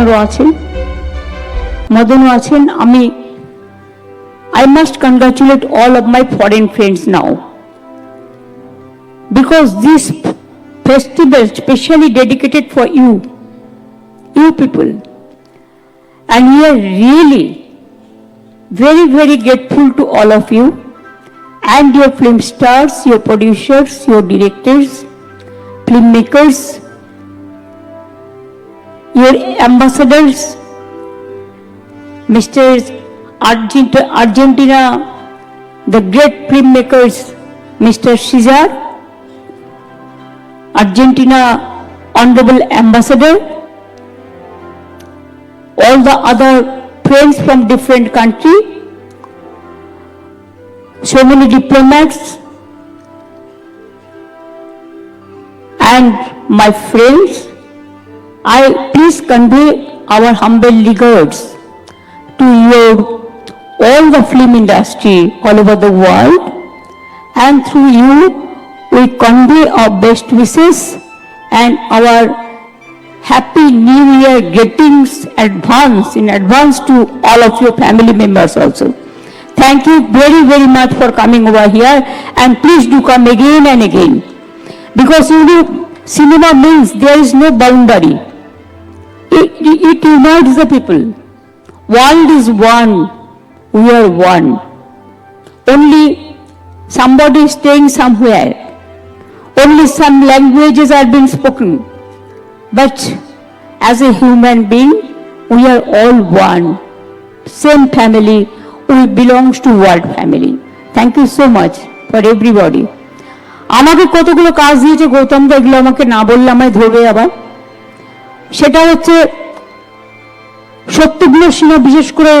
আরও আছেন মদনও আছেন আমি I must congratulate all of my foreign friends now because this festival specially dedicated for you, you people, and we are really very, very grateful to all of you and your film stars, your producers, your directors, filmmakers, your ambassadors, Mr. Argent- Argentina, the great filmmakers, Mr. Cesar, Argentina Honorable Ambassador, all the other friends from different country, so many diplomats, and my friends, I please convey our humble regards to your all the film industry all over the world, and through you we convey our best wishes and our happy new year greetings advance in advance to all of your family members also. Thank you very very much for coming over here and please do come again and again because you know cinema means there is no boundary. It, it unites the people. World is one, we are one. Only somebody is staying somewhere. Only some languages are being spoken. But as a human being, we are all one. Same family, we belongs to world family. Thank you so much for everybody. আমাকে কতগুলো কাজ দিয়েছে গৌতম দা এগুলো আমাকে না বললে আমায় ধরবে আবার সেটা হচ্ছে সত্যগুলো সিনহা বিশেষ করে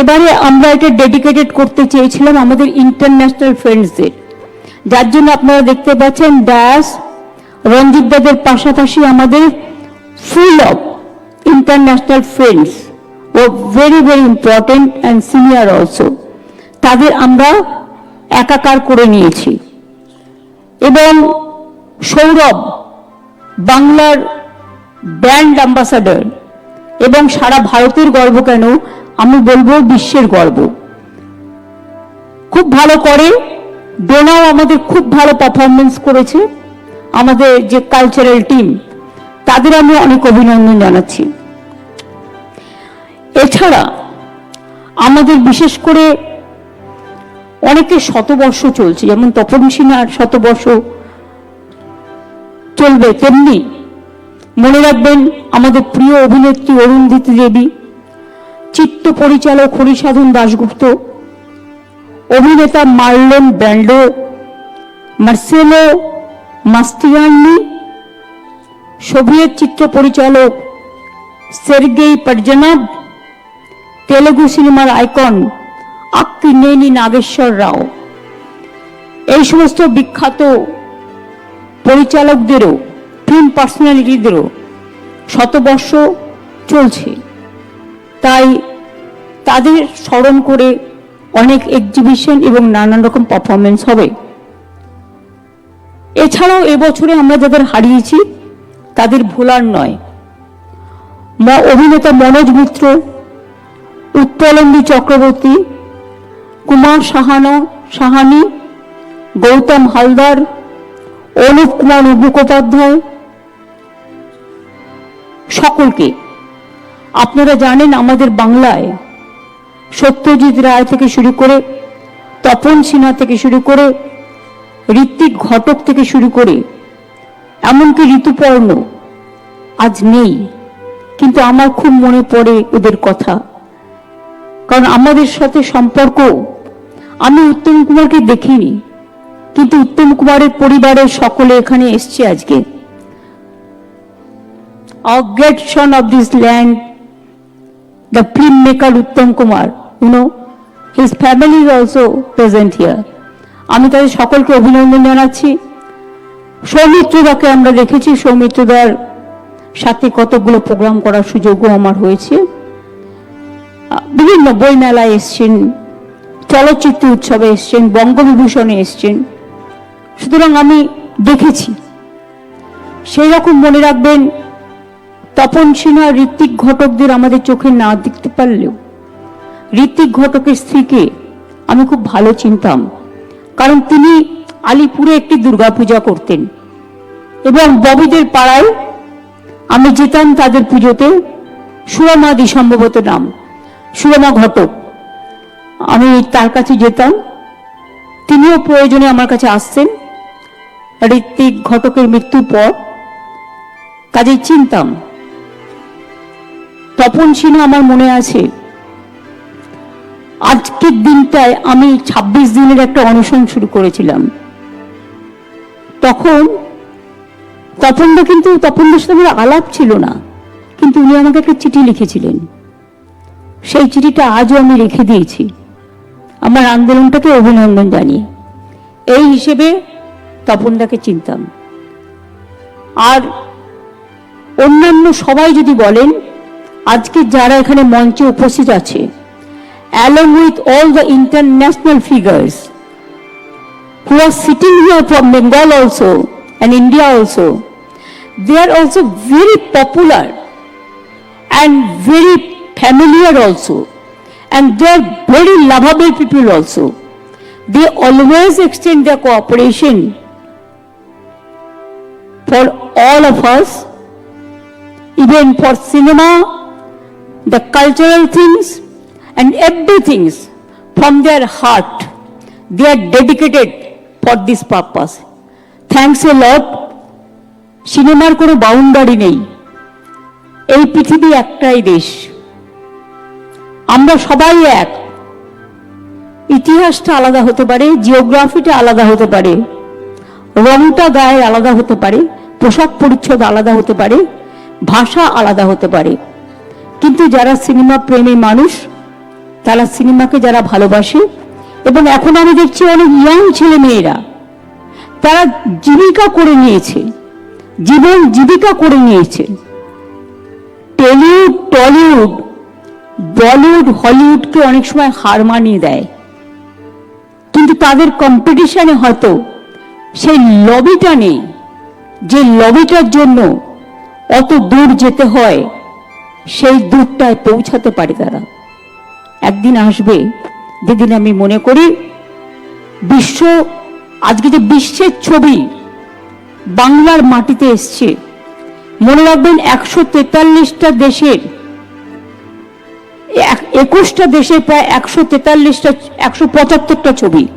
এবারে আমরা এটা ডেডিকেটেড করতে চেয়েছিলাম আমাদের ইন্টারন্যাশনাল ফ্রেন্ডসদের যার জন্য আপনারা দেখতে পাচ্ছেন ডায়াস রঞ্জিত দাদের পাশাপাশি আমাদের full of international friends O very very important and senior also তাদের আমরা একাকার করে নিয়েছি। এবং সৌরভ, বাংলার ব্র্যান্ড অ্যাম্বাসাডার এবং সারা ভারতের গর্ব কেন? আমি বলব বিশ্বের গর্ব। খুব ভালো করে ডোনাও আমাদের খুব ভালো পারফরমেন্স করেছে। আমাদের যে কালচারাল টিম তাদের আমি অনেক অভিনন্দন জানাচ্ছি। এছাড়া আমাদের বিশেষ করে অনেকে শতবর্ষ চলছে, যেমন তপন সিনহার শতবর্ষ চলবে তেমনি মনে রাখবেন, আমাদের প্রিয় অভিনেত্রী অরুন্ধতী দেবী, চিত্ত পরিচালক হরিসাধন দাশগুপ্ত, অভিনেতা Marlon Brando Marcello Mastroianni, Soviet চিত্র পরিচালক সের্গেই পর্জনব তেলেগু সিনেমার আইকন আক্কিনেনি নাগেশ্বর রাও। এই সমস্ত বিখ্যাত পরিচালকদেরও ফিল্ম পার্সোনালিটিদেরও শতবর্ষ চলছে। তাই তাদের স্মরণ করে অনেক এক্সিবিশন এবং নানান রকম পারফরমেন্স হবে। এছাড়াও এবছরে আমরা যাদের হারিয়েছি, তাদের ভোলার নয়। অভিনেতা মনোজ মিত্র উৎপলন্দী চক্রবর্তী, কুমার সাহানো, সাহানি, গৌতম হালদার, অনুপ কুমার মুখোপাধ্যায় সকলকে। আপনারা জানেন আমাদের বাংলায় সত্যজিৎ রায় থেকে শুরু করে তপন সিনহা থেকে শুরু করে ঋত্বিক ঘটক থেকে শুরু করে এমনকি ঋতুপর্ণ আজ নেই। কিন্তু আমার খুব মনে পড়ে ওদের কথা। কারণ আমাদের সাথে সম্পর্ক আমি উত্তম কুমারকে দেখিনি। কিন্তু উত্তম কুমারের পরিবারের সকলে এখানে এসছে আজকে। Great son of this land, the filmmaker Uttam Kumar, you know, his family is also present here. আমি তাদের সকলকে অভিনন্দন জানাচ্ছি। সৌমিত্রদাকে আমরা দেখেছি। সৌমিত্রদার সাথে কতগুলো প্রোগ্রাম করার সুযোগও আমার হয়েছে। বিভিন্ন বইমেলায় এসছেন চলচ্চিত্র উৎসবে এসছেন বঙ্গবিভূষণে এসছেন। সুতরাং আমি দেখেছি। সেই রকম মনে রাখবেন তপন সিনহা ঋত্বিক ঘটকদের আমাদের চোখে না দেখতে পারলেও, ঋত্বিক ঘটকের স্ত্রীকে আমি খুব ভালো চিনতাম, কারণ তিনি আলিপুরে একটি দুর্গাপূজা করতেন এবং ববিদের পাড়ায় আমি যেতাম তাদের পুজোতে সুরমাদি সম্ভবত নাম, সুরমা ঘটক। আমি তার কাছে যেতাম, তিনিও প্রয়োজনে আমার কাছে আসতেন, ঋত্বিক ঘটকের মৃত্যুর পর কাজেই চিনতাম। তপন সিনহা আমার মনে আছে। আজকের দিনটায় আমি ২৬ দিনের একটা অনশন শুরু করেছিলাম। তখন তপনদা কিন্তু, তপনদার সাথে আমার আলাপ ছিল না, কিন্তু উনি আমাকে একটা চিঠি লিখেছিলেন। সেই চিঠিটা আজও আমি রেখে দিয়েছি। আমার আন্দোলনটাকে অভিনন্দন জানিয়ে। এই হিসেবে তপনদাকে চিনতাম। আর অন্যান্য সবাই যদি বলেন আজকে যারা এখানে মঞ্চে উপস্থিত আছে along with all the international figures who are sitting here from Bengal also and India also, they are also very popular and very familiar also. And they are very lovable people also. They always extend their cooperation for all of us, even for cinema, the cultural things, and everything from their heart. They are dedicated for this purpose. Thanks a lot. সিনেমার কোনো boundary নেই এই পৃথিবী একটাই দেশ আমরা সবাই এক ইতিহাসটা আলাদা হতে পারে জিওগ্রাফিটা আলাদা হতে পারে রংটা গায়ের আলাদা হতে পারে পোশাক পরিচ্ছদ আলাদা হতে পারে ভাষা আলাদা হতে পারে কিন্তু যারা সিনেমা প্রেমী মানুষ, তারা সিনেমাকে যারা ভালোবাসে, এবং এখন আমি দেখছি অনেক ইয়াং ছেলে মেয়েরা তারা জীবিকা করে নিয়েছে, জীবন জীবিকা করে নিয়েছে। টলিউড টলিউড বলিউড হলিউডকে অনেক সময় হার মানিয়ে দেয়। কিন্তু তাদের কম্পিটিশনে হয়তো সেই লবিটা নেই, যে লবিটার জন্য অত দূর যেতে হয় সেই দূরটায় পৌঁছাতে পারে তারা। একদিন আসবে, যেদিন আমি মনে করি বিশ্ব, আজকে যে বিশ্বের ছবি বাংলার মাটিতে এসছে, মনে রাখবেন একশো তেতাল্লিশটা দেশের, এক- একুশটা দেশে প্রায় একশো তেতাল্লিশটা, একশো পঁচাত্তরটা ছবি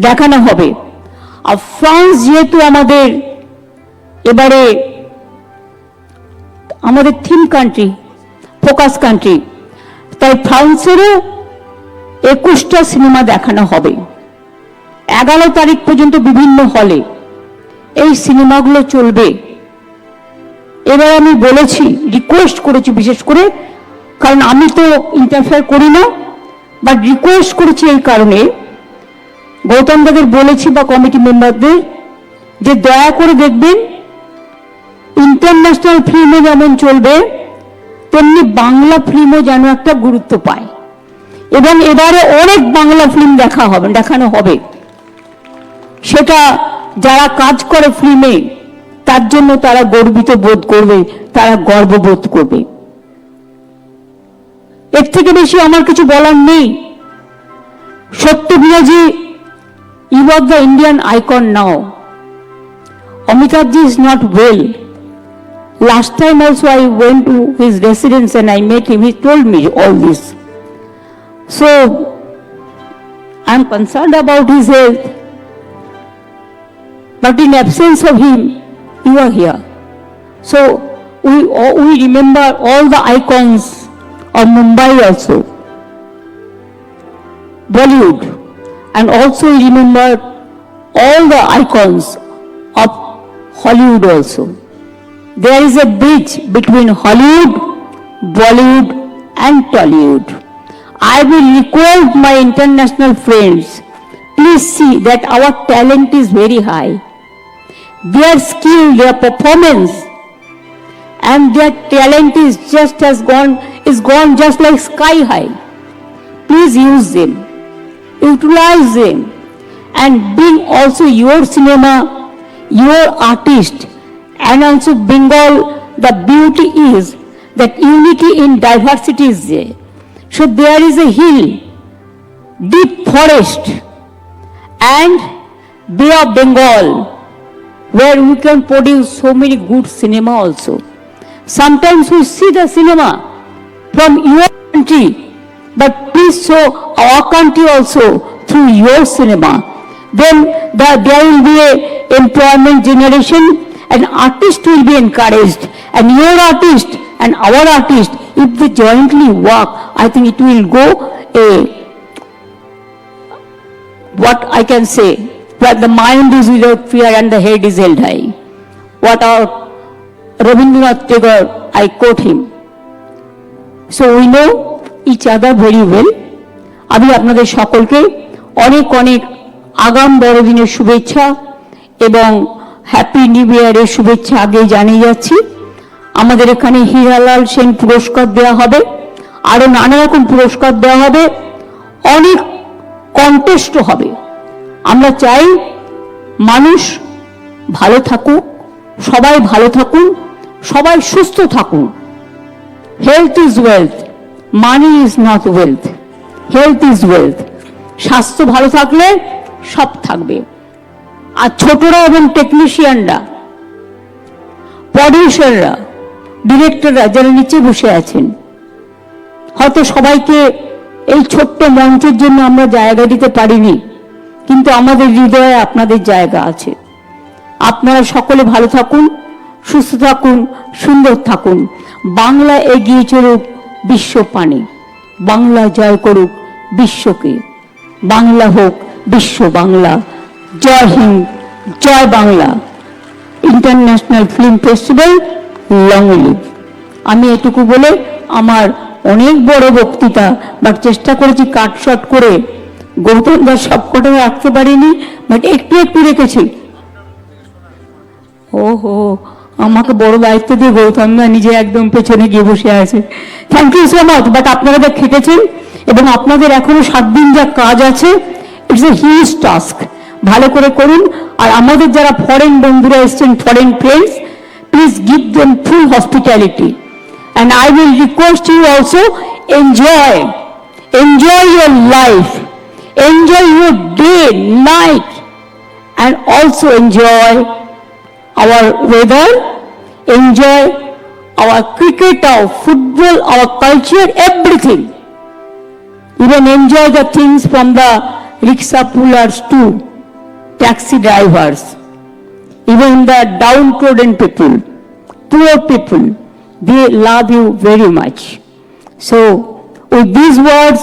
দেখানো হবে। আর ফ্রান্স যেহেতু আমাদের এবারে আমাদের থিম কান্ট্রি ফোকাস কান্ট্রি তাই ফ্রান্সেরও একুশটা সিনেমা দেখানো হবে। এগারো তারিখ পর্যন্ত বিভিন্ন হলে এই সিনেমাগুলো চলবে। এবার আমি বলেছি রিকোয়েস্ট করেছি বিশেষ করে, কারণ আমি তো ইন্টারফেয়ার করি না বাট রিকোয়েস্ট করেছি এই কারণে। গৌতম দাদের বলেছি বা কমিটি মেম্বারদের যে দয়া করে দেখবেন ইন্টারন্যাশনাল ফিল্মে যেমন চলবে, তেমনি বাংলা ফিল্মও যেন একটা গুরুত্ব পায়। এবং এবারে অনেক বাংলা ফিল্ম দেখা হবে, দেখানো হবে। সেটা যারা কাজ করে ফিল্মে তার জন্য তারা গর্বিত বোধ করবে, তারা গর্ববোধ করবে। এর থেকে বেশি আমার কিছু বলার নেই। সত্যবিরাজি he was the Indian icon now Amitabh ji is not well Last time also I went to his residence and I met him. He told me all this. So I'm concerned about his health. But in absence of him, you are here. So we, oh, we remember all the icons of Mumbai also, Bollywood, and also remember all the icons of Hollywood also. There is a bridge between Hollywood, Bollywood and Tollywood. I will request my international friends, please see that our talent is very high. Their skill, their performance and their talent is just as gone, is gone just like sky high. Please use them, utilize them and bring also your cinema, your artist and also Bengal the beauty is that unity in diversity is there. So there is a hill, deep forest, and Bay of Bengal, where we can produce so many good cinema also. Sometimes we see the cinema from your country, but please show our country also through your cinema. Then the, there will be a employment generation and artist will be encouraged and your artist and our artist, if they jointly work, I think it will go a what I can say, where the mind is without fear and the head is held high. What our Rabindranath Tagore, I quote him. So we know each other very well. আমি আপনাদের সকলকে অনেক অনেক আগাম বড়দিনের শুভেচ্ছা এবং happy new ইয়ারের শুভেচ্ছা আগে জানিয়ে যাচ্ছি। আমাদের এখানে হীরালাল সেন পুরস্কার দেওয়া হবে। আরও নানা রকম পুরস্কার দেওয়া হবে। অনেক কন্টেস্ট হবে। আমরা চাই মানুষ ভালো থাকুক, সবাই ভালো থাকুন, সবাই সুস্থ থাকুন। Health is wealth money is not wealth health is wealth স্বাস্থ্য ভালো থাকলে সব থাকবে। আর ছোটরা এবং টেকনিশিয়ানরা প্রডিউসাররা ডিরেক্টররা যারা নিচে বসে আছেন, হয়তো সবাইকে এই ছোট্ট মঞ্চের জন্য আমরা জায়গা দিতে পারিনি, কিন্তু আমাদের হৃদয়ে আপনাদের জায়গা আছে। আপনারা সকলে ভালো থাকুন, সুস্থ থাকুন, সুন্দর থাকুন। বাংলা এগিয়ে চলুক বিশ্ব পানে। বাংলা জয় করুক বিশ্বকে। বাংলা হোক বিশ্ব বাংলা। জয় হিন্দ, জয় Bangla. International film festival long live আমি এটুকু বলে আমার অনেক বড় বক্তৃতা বাট চেষ্টা করেছি কাট শট করে। গৌতম দাস সবকটা রাখতে পারিনি বাট একটু একটু রেখেছি। ও হো আমাকে বড় দায়িত্ব দিয়ে গৌতম দা নিজে একদম পেছনে গিয়ে বসে আছে। Thank you so much but আপনারা যা খেটেছেন এবং আপনাদের এখনও সাত দিন যা কাজ আছে ইটস এ হিউজ টাস্ক ভালো করে করুন আর আমাদের যারা ফরেন বন্ধুরা এসছেন foreign friends please give them full hospitality and I will request you also enjoy, enjoy your life, enjoy your day, night, and also enjoy our weather, enjoy our cricket, our football, our culture, everything. Even enjoy the things from the rickshaw pullers too, taxi drivers, even the downtrodden people, poor people, they love you very much. So, with these words,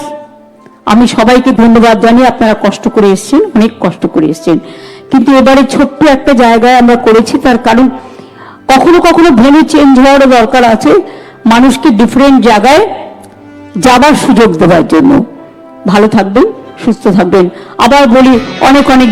আমি সবাইকে ধন্যবাদ জানিয়ে আপনারা কষ্ট করে এসেছেন অনেক কষ্ট করে এসেছেন। কিন্তু এবারে ছোট্ট একটা জায়গায় আমরা করেছি তার কারণ কখনো কখনো ভেনু চেঞ্জ হওয়ারও দরকার আছে মানুষকে ডিফারেন্ট জায়গায় যাবার সুযোগ দেওয়ার জন্য। ভালো থাকবেন সুস্থ থাকবেন। আবার বলি অনেক অনেক